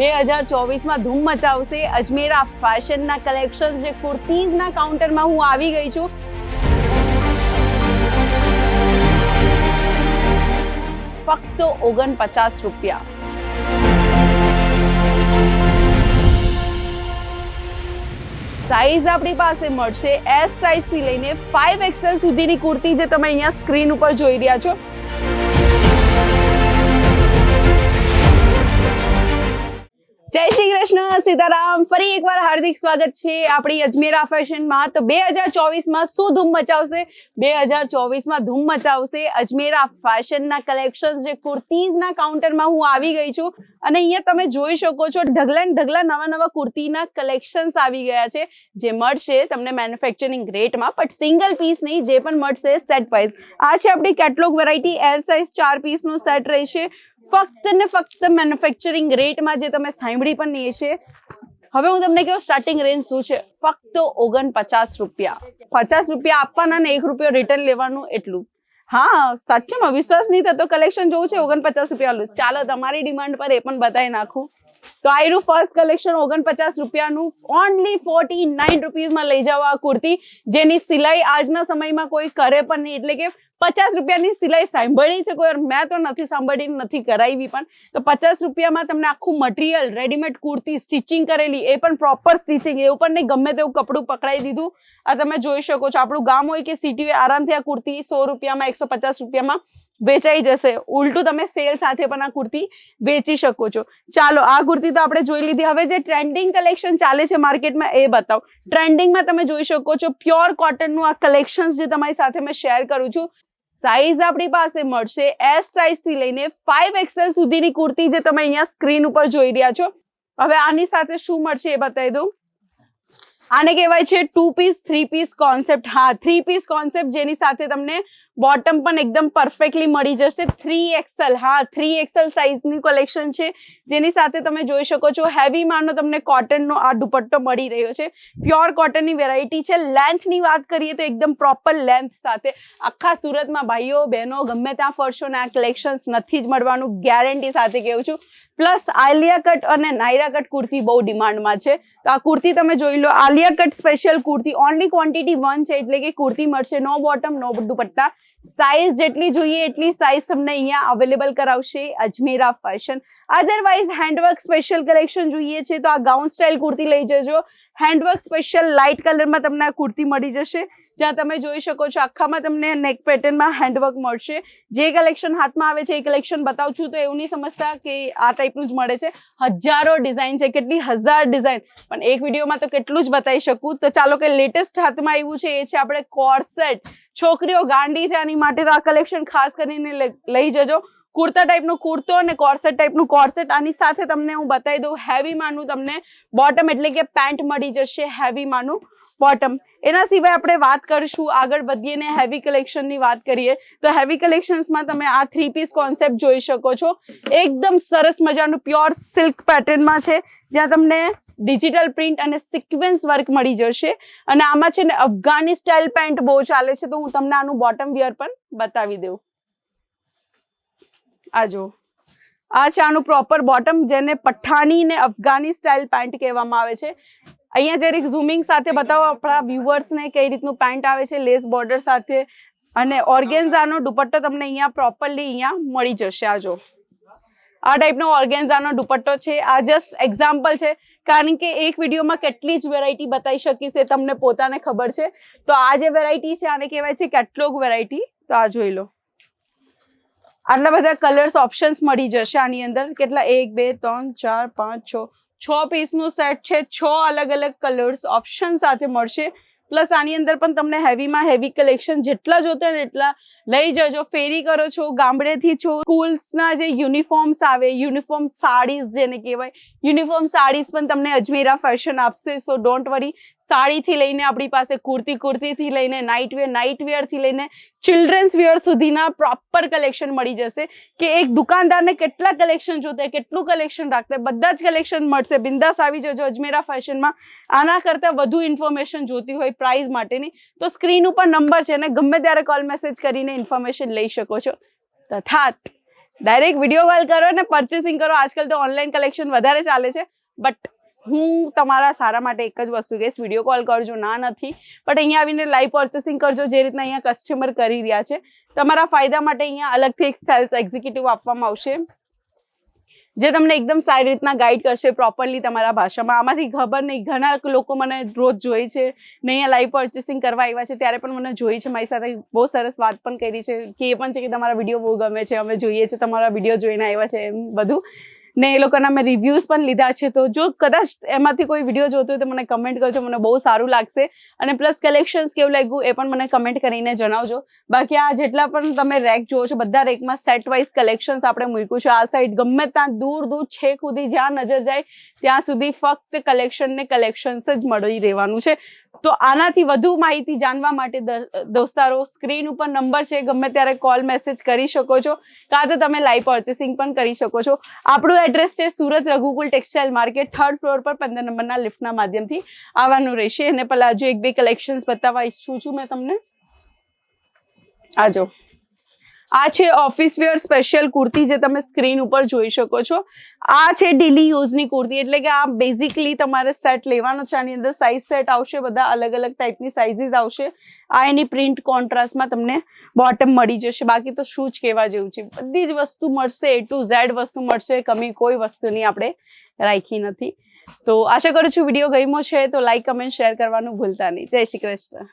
બે હજાર ચોવીસમાં ધૂમ મચાવશે. અજમેરા ફેશનના કલેક્શન જે કુર્તીઝના કાઉન્ટરમાં હું આવી ગઈ છું. ફક્ત ઓગણપચાસ રૂપિયા. સાઈઝ આપણી પાસે મળશે. એસ સાઈઝથી લઈને ફાઈવ એક્સેલ સુધીની કુર્તી જે તમે અહીંયા સ્ક્રીન ઉપર જોઈ રહ્યા છો. કૃષ્ણ સીતારામ, ફરી એકવાર હાર્દિક સ્વાગત છે આપણી અજમેરા ફેશનમાં. તો બે હજાર ચોવીસમાં શું ધૂમ મચાવશે? બે હજાર ચોવીસમાં ધૂમ મચાવશે. અજમેરા ફેશનના કલેક્શન જે કુર્તીઝના કાઉન્ટરમાં હું આવી ગઈ છું અને અહીંયા તમે જોઈ શકો છો ઢગલા ઢગલા નવા નવા કુર્તીના કલેક્શન્સ આવી ગયા છે. જે મળશે તમને મેન્યુફેક્ચરિંગ રેટમાં બટ સિંગલ પીસ નહીં, જે પણ મળશે સેટ વાઇઝ આ છે આપણી કેટલોગ વેરાયટી એલ સાઇઝ ચાર પીસનું સેટ રહેશે. ફક્ત ને ફક્ત મેન્યુફેક્ચરિંગ રેટમાં જે તમે સાંભળી પણ નહીં છે હવે હું તમને કહું સ્ટાર્ટિંગ રેન્જ શું છે? ફક્ત ઓગણપચાસ રૂપિયા. પચાસ રૂપિયા આપવાના ને એક રૂપિયો રિટર્ન લેવાનું એટલું. હા, સાચેમાં વિશ્વાસ નહીં થતો. કલેક્શન જોવું છે ઓગણપચાસ રૂપિયાનું. ચાલો, તમારી ડિમાન્ડ પર એ પણ બતાવી નાખું. તો આયરું ફર્સ્ટ કલેક્શન ઓગણપચાસ રૂપિયાનું. ઓનલી ફોર્ટી નાઇન રૂપીઝમાં લઈ જવા કુર્તી. જેની સિલાઈ આજના સમયમાં કોઈ કરે પણ નહીં. એટલે કે પચાસ રૂપિયાની સિલાઈ સાંભળી છે કોઈ? મેં તો નથી સાંભળી, નથી કરાવી પણ. તો પચાસ રૂપિયામાં તમને આખું મટીરિયલ રેડીમેડ કુર્તી સ્ટિચિંગ કરેલી, એ પણ પ્રોપર સ્ટિચિંગ એવું પણ નહીં ગમે તેવું કપડું પકડાઈ દીધું. આ તમે જોઈ શકો છો, આપણું ગામ હોય કે સિટી હોય, આરામથી આ કુર્તી સો રૂપિયામાં, એકસો પચાસ રૂપિયામાં વેચાઈ જશે. ઉલટું તમે સેલ સાથે પણ આ કુર્તી વેચી શકો છો. ચાલો, આ કુર્તી તો આપણે જોઈ લીધી. હવે જે ટ્રેન્ડિંગ કલેક્શન ચાલે છે માર્કેટમાં, એ બતાવો. ટ્રેન્ડિંગમાં તમે જોઈ શકો છો પ્યોર કોટનનું આ કલેક્શન જે તમારી સાથે મેં શેર કરું છું. સાઈઝ આપણી પાસે મળશે. એસ સાઈઝથી લઈને ફાઈવ એક્સેલ સુધીની કુર્તી જે તમે અહીંયા સ્ક્રીન ઉપર જોઈ રહ્યા છો. હવે આની સાથે શું મળશે એ બતાવી દઉં. આને કહેવાય છે two piece three piece concept હા થ્રી પીસ કોન્સેપ્ટ જેની સાથે તમને બોટમ પણ એકદમ પરફેક્ટલી મળી જશે. થ્રી એક્સએલ હા થ્રી એક્સએલ સાઇઝની કલેક્શન છે. જેની સાથે તમે જોઈ શકો છો હેવી માનો તમને કોટનનો આ દુપટ્ટો મળી રહ્યો છે. પ્યોર કોટનની વેરાયટી છે. લેન્થની વાત કરીએ તો એકદમ પ્રોપર લેન્થ સાથે. આખા સુરતમાં ભાઈઓ, બહેનો, ગમે ત્યાં ફરશો ને આ કલેક્શન્સ નથી જ મળવાનું. ગેરંટી સાથે કહું છું. પ્લસ આલિયા કટ અને નાયરા કટ કુર્તી બહુ ડિમાન્ડમાં છે. તો આ કુર્તી તમે જોઈ લો. Alia cut special kurti. Only quantity one છે, એટલે કે કુર્તી મળશે. No bottom no dupatta. Size જેટલી જોઈએ એટલી સાઇઝ તમને અહીંયા અવેલેબલ કરાવશે. Ajmera fashion otherwise handwork special collection જોઈએ છે તો આ ગાઉન સ્ટાઇલ કુર્તી લઈ જજો. હેન્ડવર્ક સ્પેશિયલ લાઇટ કલરમાં તમને આ કુર્તી મળી જશે. જ્યાં તમે જોઈ શકો છો આખામાં તમને નેક પેટર્નમાં હેન્ડવર્ક મળશે. જે કલેક્શન હાથમાં આવે છે એ કલેક્શન બતાવું છું, તો એવું નહીં સમજતા કે આ ટાઈપનું જ મળે છે. હજારો ડિઝાઇન છે, કેટલી હજાર ડિઝાઇન પણ એક વિડીયોમાં તો કેટલું જ બતાવી શકું. તો ચાલો કે લેટેસ્ટ હાથમાં આવ્યું છે, એ છે આપણે કોર્સેટ છોકરીઓ ગાંડી છે, આની માટે તો આ કલેક્શન ખાસ કરીને લઈ જજો. કુર્તા ટાઈપનો કુર્તો અને કોર્સેટ ટાઈપનું કોર્સેટ આની સાથે તમને હું બતાવી દઉં હેવીમાંનું તમને બોટમ એટલે કે પેન્ટ મળી જશે હેવીમાંનું બોટમ એના સિવાય આપણે વાત કરીશું, આગળ વધીએ ને હેવી કલેક્શનની વાત કરીએ, તો હેવી કલેક્શન્સમાં તમે આ થ્રી પીસ કોન્સેપ્ટ જોઈ શકો છો. એકદમ સરસ મજાનું પ્યોર સિલ્ક પેટર્નમાં છે. જ્યાં તમને ડિજિટલ પ્રિન્ટ અને સિક્વન્સ વર્ક મળી જશે. અને આમાં છે ને અફઘાની સ્ટાઇલ પેન્ટ બહુ ચાલે છે, તો હું તમને આનું બોટમ વિયર પણ બતાવી દઉં. આ જો આ છે આનું પ્રોપર બોટમ જેને પઠાણી ને અફઘાની સ્ટાઇલ પેન્ટ કહેવામાં આવે છે. અહીંયા જરીક ઝૂમિંગ સાથે બતાવો આપણા વ્યુઅર્સને કઈ રીતનું પેન્ટ આવે છે લેસ બોર્ડર સાથે અને ઓર્ગેન્ઝાનો દુપટ્ટો તમને અહીંયા પ્રોપરલી અહીંયા મળી જશે. આ જો આ ટાઈપનો ઓર્ગેન્ઝાનો દુપટ્ટો છે. આ જસ્ટ એક્ઝામ્પલ છે. કારણ કે એક વિડીયોમાં કેટલી જ વેરાયટી બતાવી શકીશ એ તમને પોતાને ખબર છે. તો આ જે વેરાયટી છે આને કહેવાય છે કેટલોગ વેરાયટી તો આ જોઈ લો. આટલા બધા કલર્સ ઓપ્શન્સ મળી જશે આની અંદર. કેટલા? એક, બે, ત્રણ, ચાર, પાંચ, છ. છ પીસનું સેટ છે. છ અલગ અલગ કલર્સ ઓપ્શન સાથે મળશે. પ્લસ આની અંદર પણ તમને હેવીમાં હેવી કલેક્શન જેટલા જોતો હોય એટલા લઈ જજો. ફેરી કરો છો, ગામડેથી છો સ્કૂલ્સના જે યુનિફોર્મ્સ આવે યુનિફોર્મ સાડીઝ જેને કહેવાય યુનિફોર્મ સાડીઝ પણ તમને અજમેરા ફેશન આપશે. સો ડોન્ટ વરી સાડીથી લઈને આપણી પાસે કુર્તી, કુર્તીથી લઈને નાઇટ વેર નાઇટ વેરથી લઈને ચિલ્ડ્રન્સ વેર સુધીના પ્રોપર કલેક્શન મળી જશે. કે એક દુકાનદારને કેટલા કલેક્શન જોતે કેટલું કલેક્શન રાખતે બધા જ કલેક્શન મળશે. બિંદાસ આવી જજો અજમેરા ફેશનમાં આના કરતાં વધુ ઇન્ફોર્મેશન જોતી હોય પ્રાઇઝ માટેની. તો સ્ક્રીન ઉપર નંબર છે અને ગમે ત્યારે કોલ મેસેજ કરીને ઇન્ફોર્મેશન લઈ શકો છો. તથા ડાયરેક્ટ વીડિયો કોલ કરો અને પરચેસિંગ કરો. આજકાલ તો ઓનલાઈન કલેક્શન વધારે ચાલે છે. બટ હું તમારા સારા માટે એક જ વસ્તુ કહીશ વીડિયો કોલ કરજો. ના નથી. બટ અહીંયા આવીને લાઈવ પરચેસિંગ કરજો જે રીતના અહીંયા કસ્ટમર કરી રહ્યા છે. તમારા ફાયદા માટે અહીંયા અલગથી એક સેલ્સ એક્ઝિક્યુટિવ આપવામાં આવશે. જે તમને એકદમ સારી રીતના ગાઈડ કરશે પ્રોપરલી તમારા ભાષામાં. આમાંથી ખબર નહીં, ઘણા લોકો મને રોજ જોઈ છે. મેં અહીંયા લાઈવ પરચેસિંગ કરવા આવ્યા છે, ત્યારે પણ મને જોઈ છે. મારી સાથે બહુ સરસ વાત પણ કરી છે, કે એ પણ છે કે તમારા વીડિયો બહુ ગમે છે, અમે જોઈએ છે, તમારા વીડિયો જોઈને આવ્યા છે, એમ બધું. ને એ લોકોના મેં રિવ્યૂઝ પણ લીધા છે. તો જો કદાચ એમાંથી કોઈ વીડિયો જોતો હોય તો મને કમેન્ટ કરજો, મને બહુ સારું લાગશે. અને પ્લસ કલેક્શન્સ કેવું લાગ્યું એ પણ મને કમેન્ટ કરીને જણાવજો. બાકી આ જેટલા પણ તમે રેક જુઓ છો, બધા રેકમાં સેટ વાઇઝ કલેક્શન્સ આપણે મૂક્યું છે. આ સાઈડ ગમે ત્યાં દૂર દૂર, છેક સુધી જ્યાં નજર જાય, ત્યાં સુધી ફક્ત કલેક્શન ને કલેક્શન્સ જ મળી રહેવાનું છે. તો આનાથી વધુ માહિતી જાણવા માટે દોસ્તારો, સ્ક્રીન ઉપર નંબર છે, ગમે ત્યારે કોલ મેસેજ કરી શકો છો, કાં તો તમે લાઈવ પરચેસિંગ પણ કરી શકો છો. આપણું એડ્રેસ છે Surat Raghukul textile market third floor પર પંદર નંબરના લિફ્ટના માધ્યમથી આવવાનું રહેશે. અને પેલા હજુ એક બે કલેક્શન્સ બતાવવા ઈચ્છું છું મેં તમને. આજો. આ છે ઓફિસ વેર સ્પેશિયલ કુર્તી જે તમે સ્ક્રીન ઉપર જોઈ શકો છો. આ છે ડેલી યુઝની કુર્તી, એટલે કે આ બેઝિકલી તમારે સેટ લેવાનો છે, આની અંદર સાઇઝ સેટ આવશે, બધા અલગ અલગ ટાઈપની સાઇઝીસ આવશે. આ એની પ્રિન્ટ કોન્ટ્રાસ્ટમાં તમને બોટમ મળી જશે. બાકી તો શું જ કહેવા જેવું છે? બધી જ વસ્તુ મળશે એ ટુ ઝેડ વસ્તુ મળશે, કમી કોઈ વસ્તુની આપણે રાખી નથી. તો આશા કરું છું વીડિયો ગમ્યો છે, તો લાઈક કમેન્ટ શેર કરવાનું ભૂલતા નહીં. જય શ્રી કૃષ્ણ.